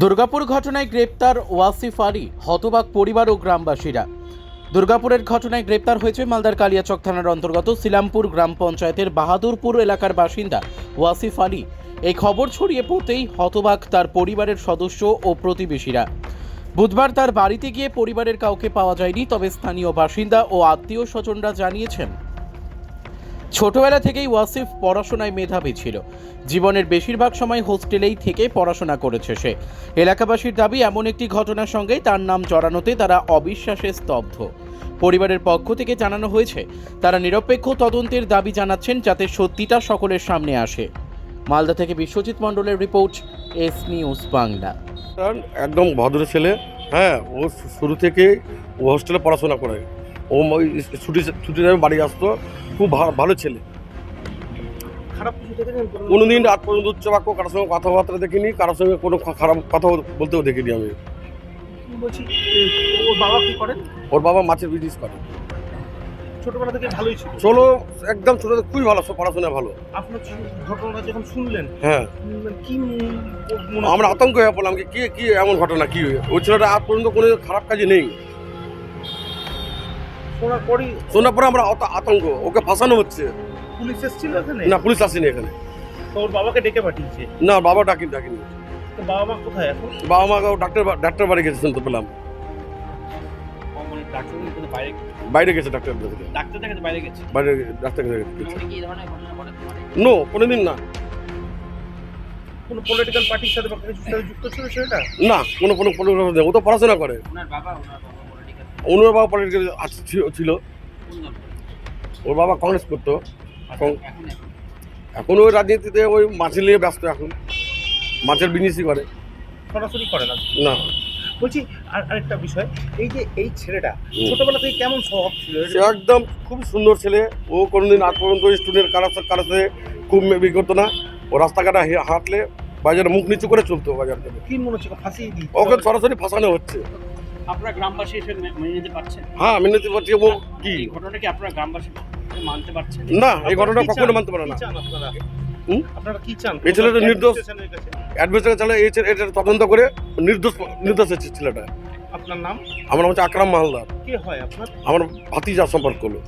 দুর্গাপুর ঘটনায় গ্রেপ্তার ওয়াসিফ আলী, হতবাক পরিবার ও গ্রামবাসীরা। দুর্গাপুরের ঘটনায় গ্রেপ্তার হয়েছে মালদার কালিয়াচক থানার অন্তর্গত সিলামপুর গ্রাম পঞ্চায়েতের বাহাদুরপুর এলাকার বাসিন্দা ওয়াসিফ আলী। এই খবর ছড়িয়ে পড়তেই হতবাক তার পরিবারের সদস্য ও প্রতিবেশীরা। বুধবার তার বাড়িতে গিয়ে পরিবারের কাউকে পাওয়া যায়নি, তবে স্থানীয় বাসিন্দা ও আত্মীয় স্বজনরা জানিয়েছেন ছোটবেলা থেকেই ওয়াসিফ পড়াশোনায় মেধাবী ছিল। জীবনের বেশিরভাগ সময় হোস্টেলেই থেকে পড়াশোনা করেছে সে। এলাকাবাসীর দাবি, এমন একটি ঘটনার সঙ্গে তার নাম জড়ানোতে তারা অবিশ্বাসে স্তব্ধ। পরিবারের পক্ষ থেকে জানানো হয়েছে, তারা নিরপেক্ষ তদন্তের দাবি জানাচ্ছেন যাতে সত্যিটা সকলের সামনে আসে। মালদা থেকে বিশ্বজিৎ মণ্ডলের রিপোর্ট, এস নিউজ বাংলা। একদম ভদ্র ছেলে হ্যাঁ ও শুরু থেকে হোস্টেলে পড়াশোনা করে। ও ওই ছুটি ছুটির টাইমে বাড়ি আসতো। খুব ভালো ছেলে। কোনোদিন রাত পর্যন্ত উচ্চবাক্য কারোর সঙ্গে কথাবার্তা দেখিনি কারোর সঙ্গে কোনো খারাপ কথা বলতেও দেখিনি আমি। ওর বাবা কি করেন? ওর বাবা মাছের বিজনেস করে। ছোটবেলা থেকে ভালোই ছিল। চলো একদম ছোটো খুবই ভালো পড়াশোনা ভালো। আপনার ঘটনাটা যখন শুনলেন হ্যাঁ। কি আমরা আতঙ্ক হয়ে পড়লাম কি কি- কি এমন ঘটনা কি ওই ছেলেটা আজ পর্যন্ত কোনো খারাপ কাজে নেই। শোনার পরই শোনার পরে আমরা আতঙ্ক ওকে ফাঁসানো হচ্ছে। পুলিশ এসেছিল এখানে? না পুলিশ আসেনি এখানে। তো ওর বাবাকে ডেকে পাঠিয়েছে? না বাবা ডাকি ডাকিনি। তো বাবা মা কোথায় এখন? বাবা মা ডাক্তার ডাক্তার বাড়ি গেছে শুনতে পেলাম। ডাক্তার কিন্তু বাইরে বাইরে গেছে ডাক্তার বাইরে গেছে? বাইরে ডাক্তার কাছে গেছে। কি ধরনের ঘটনা ঘটাতে নো কোনোদিন না। কোনো পলিটিক্যাল পার্টির সাথে বা কিছুর সাথে যুক্ত ছিল সেটা না কোনো কোনো কোনো নেই। ও তো পড়াশোনা করে। ওনার বাবা ওনার বাবা। ওনার বাবা পলিটিক্যাল ছিল। করে? ওর বাবা কংগ্রেস করতো। এখন এখন? ওই রাজনীতিতে ওই মাছের নিয়ে ব্যস্ত এখন। মাছের বিজনেসই করে সরাসরি করে না? না। বলছি আর আরেকটা বিষয় এই যে এই ছেলেটা। ছোটবেলা থেকে কেমন স্বভাব ছিল? সে একদম খুব সুন্দর ছেলে। ও কোনোদিন আজ পর্যন্ত স্টুডেন্ট কারোর সাথে কারোর সাথে খুব মেবি করতো না। ও রাস্তাঘাটে হাঁটলে বাজারে মুখ নিচু করে চলতো বাজার থেকে। কি মনে হচ্ছে ফাঁসিয়ে দিই ওকে সরাসরি ফাঁসানো হচ্ছে। আপনারা গ্রামবাসী মে- মেনে নিতে পারছেন? হ্যাঁ মিনতি পাচ্ছি ও কি? এই ঘটনাটা কি আপনারা গ্রামবাসী মানতে পারছেন? না এই ঘটনা কখনো মানতে পারে না। আপনারা? কি চান? এই ছেলেটা নির্দোষ। অ্যাডভেস্টার চালে এই এটা তদন্ত করে নির্দোষ নির্দোষ হচ্ছে ছেলেটা। আপনার নাম? আমার হচ্ছে আকরাম মালদার। কে হয় আপনার? আমার ভাতিজা সম্পর্ক হলো।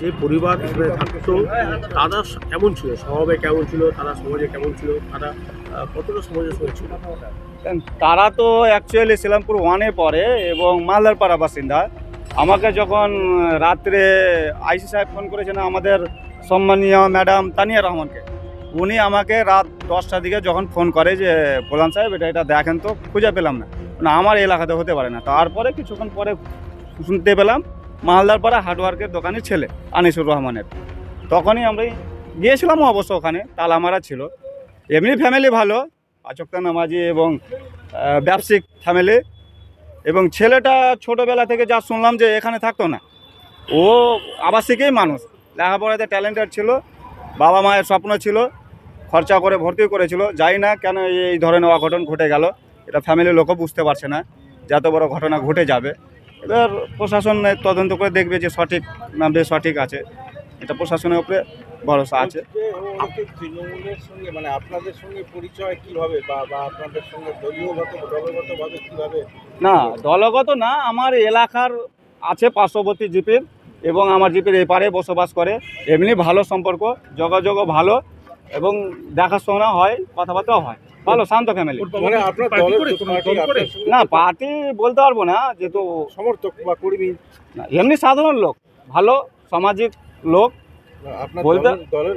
যে পরিবার থাকতো তারা কেমন ছিল? স্বভাবে কেমন ছিল? তারা সমাজে কেমন ছিল? তারা কতটা সমাজের সঙ্গে ছিল তারা তো অ্যাকচুয়ালি সিলামপুর ওয়ানে পড়ে এবং মালদার পাড়া বাসিন্দা। আমাকে যখন রাত্রে আইসি সাহেব ফোন করেছেন আমাদের সম্মানীয় ম্যাডাম তানিয়া রহমানকে, উনি আমাকে রাত দশটার দিকে যখন ফোন করে যে প্রধান সাহেব, এটা এটা দেখেন তো, খুঁজে পেলাম না। না, আমার এলাকাতে হতে পারে না। তারপরে কিছুক্ষণ পরে শুনতে পেলাম মালদার পাড়া হার্ডওয়ার্কের দোকানের ছেলে আনিসুর রহমানের। তখনই আমরা গিয়েছিলাম অবশ্য ওখানে, তালামারা ছিল। এমনি ফ্যামিলি ভালো, আচক্তা নামাজি এবং ব্যবসায়িক ফ্যামিলি এবং ছেলেটা ছোটোবেলা থেকে যা শুনলাম যে এখানে থাকতো না, ও আবাসিকেই মানুষ। লেখাপড়াতে ট্যালেন্টেড ছিল, বাবা মায়ের স্বপ্ন ছিল, খরচা করে ভর্তি করেছিল, যাই না কেন এই ধরনের অঘটন ঘটে গেল, এটা ফ্যামিলির লোকও বুঝতে পারছে না, যে এত বড় ঘটনা ঘটে যাবে। এবার প্রশাসন তদন্ত করে দেখবে যে সঠিক না বেসঠিক আছে। এটা প্রশাসনের উপরে ভরসা আছে। তৃণমূলের সঙ্গে মানে আপনাদের সঙ্গে পরিচয় কীভাবে বা বা আপনাদের সঙ্গে দলীয়গত দলগতভাবে কীভাবে? না দলগত না আমার এলাকার আছে পার্শ্ববর্তী জিপির এবং আমার জিপির এপারে বসবাস করে। এমনি ভালো সম্পর্ক যোগাযোগও ভালো এবং দেখাশোনা হয় কথাবার্তাও হয়। ভালো শান্ত ফ্যামিলি মানে সঙ্গে না পার্টি বলতে পারব না যেহেতু সমর্থক বা কর্মী। না, এমনি সাধারণ লোক ভালো সামাজিক লোক বলতে- দলের- দলের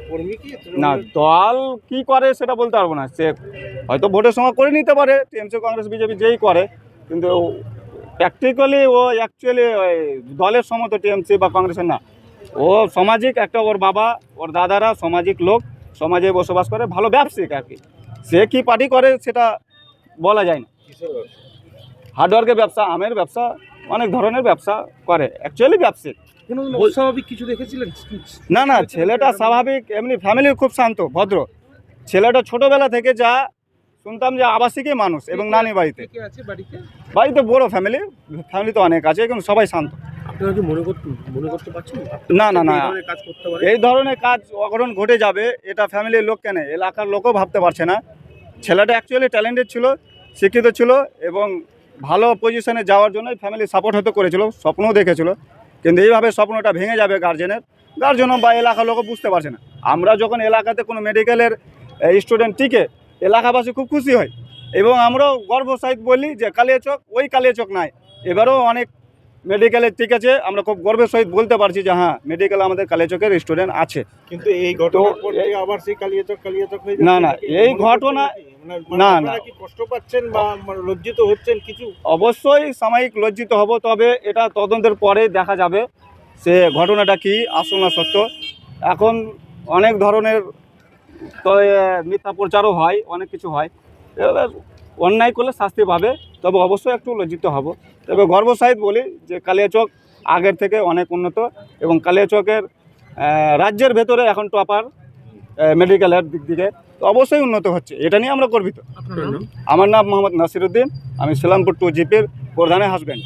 না দল কি করে সেটা বলতে পারব না। সে হয়তো ভোটের সময় করে নিতে পারে টিএমসি কংগ্রেস বিজেপি যেই করে কিন্তু প্র্যাকটিক্যালি ও অ্যাকচুয়ালি দলের সময় তো টিএমসি বা কংগ্রেসের না। ও সামাজিক একটা ওর বাবা ওর দাদারা সামাজিক লোক সমাজে বসবাস করে ভালো ব্যবসায়িক আর কি। সে কি পার্টি করে সেটা বলা যায় না। হার্ডওয়ার্কের ব্যবসা আমের ব্যবসা অনেক ধরনের ব্যবসা করে। অ্যাকচুয়ালি ব্যবসায়িক কোনো অস্বাভাবিক কিছু দেখেছিলেন? না না ছেলেটা স্বাভাবিক এমনি ফ্যামিলি খুব শান্ত ভদ্র। ছেলেটা ছোটবেলা থেকে যা শুনতাম যে আবাসিকই মানুষ এবং নানি বাড়িতে। বাড়িতে? বড় ফ্যামিলি ফ্যামিলি তো অনেক আছে এবং সবাই শান্ত। না না না। এই ধরনের কাজ করতে এই ধরনের কাজ অঘটন ঘটে যাবে এটা ফ্যামিলির লোক কেন? এলাকার লোকও ভাবতে পারছে না। ছেলেটা অ্যাকচুয়ালি ট্যালেন্টেড ছিল শিক্ষিত ছিল এবং ভালো পজিশনে যাওয়ার জন্য ফ্যামিলি সাপোর্ট হতে করেছিল স্বপ্নও দেখেছিল। কিন্তু এইভাবে স্বপ্নটা ভেঙে যাবে গার্জেনের গার্জেনও বা এলাকার লোকও বুঝতে পারছে না। আমরা যখন এলাকাতে কোনো মেডিকেলের স্টুডেন্ট টিকে এলাকাবাসী খুব খুশি হয়। এবং আমরাও গর্ব সহিত বলি যে কালিয়াচক ওই কালিয়াচক নাই। এবারও অনেক মেডিকেলে ঠিক টিকেছে আমরা খুব গর্বের সহিত বলতে পারছি যে হ্যাঁ মেডিকেল আমাদের কালিয়াচকের স্টুডেন্ট আছে। কিন্তু এই ঘটনার পর আবার সেই কালিয়াচক কালিয়াচক না, না, এই ঘটনা- না, না। কি কষ্ট পাচ্ছেন বা মানে লজ্জিত হচ্ছেন কিছু? অবশ্যই সাময়িক লজ্জিত হব তবে এটা তদন্তের পরে দেখা যাবে সে ঘটনাটা কি আসল না সত্য। এখন অনেক ধরনের মিথ্যা প্রচারও হয় অনেক কিছু হয়। এবার অন্যায় করলে শাস্তি পাবে তবে অবশ্যই একটু লজ্জিত হব। তবে গর্ব সহিত বলি যে কালিয়াচক আগের থেকে অনেক উন্নত এবং কালিয়াচকের রাজ্যের ভেতরে এখন টপার মেডিকেলের দিক থেকে তো অবশ্যই উন্নত হচ্ছে এটা নিয়ে আমরা গর্বিত। আমার নাম মোহাম্মদ নাসিরুদ্দিন আমি সেলামপুর টু জিপের প্রধানের হাজব্যান্ড